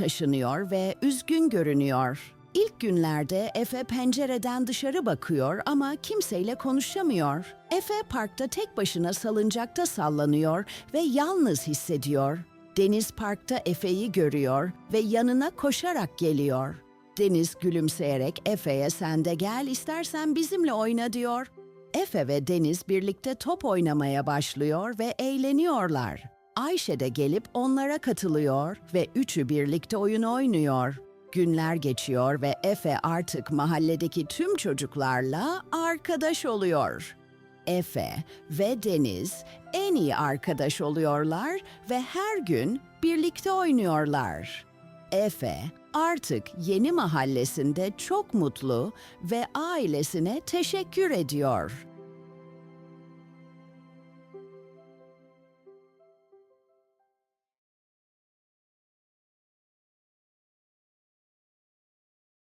taşınıyor ve üzgün görünüyor. İlk günlerde Efe pencereden dışarı bakıyor ama kimseyle konuşamıyor. Efe parkta tek başına salıncakta sallanıyor ve yalnız hissediyor. Deniz parkta Efe'yi görüyor ve yanına koşarak geliyor. Deniz gülümseyerek Efe'ye sen de gel istersen bizimle oyna diyor. Efe ve Deniz birlikte top oynamaya başlıyor ve eğleniyorlar. Ayşe de gelip onlara katılıyor ve üçü birlikte oyun oynuyor. Günler geçiyor ve Efe artık mahalledeki tüm çocuklarla arkadaş oluyor. Efe ve Deniz en iyi arkadaş oluyorlar ve her gün birlikte oynuyorlar. Efe artık yeni mahallesinde çok mutlu ve ailesine teşekkür ediyor.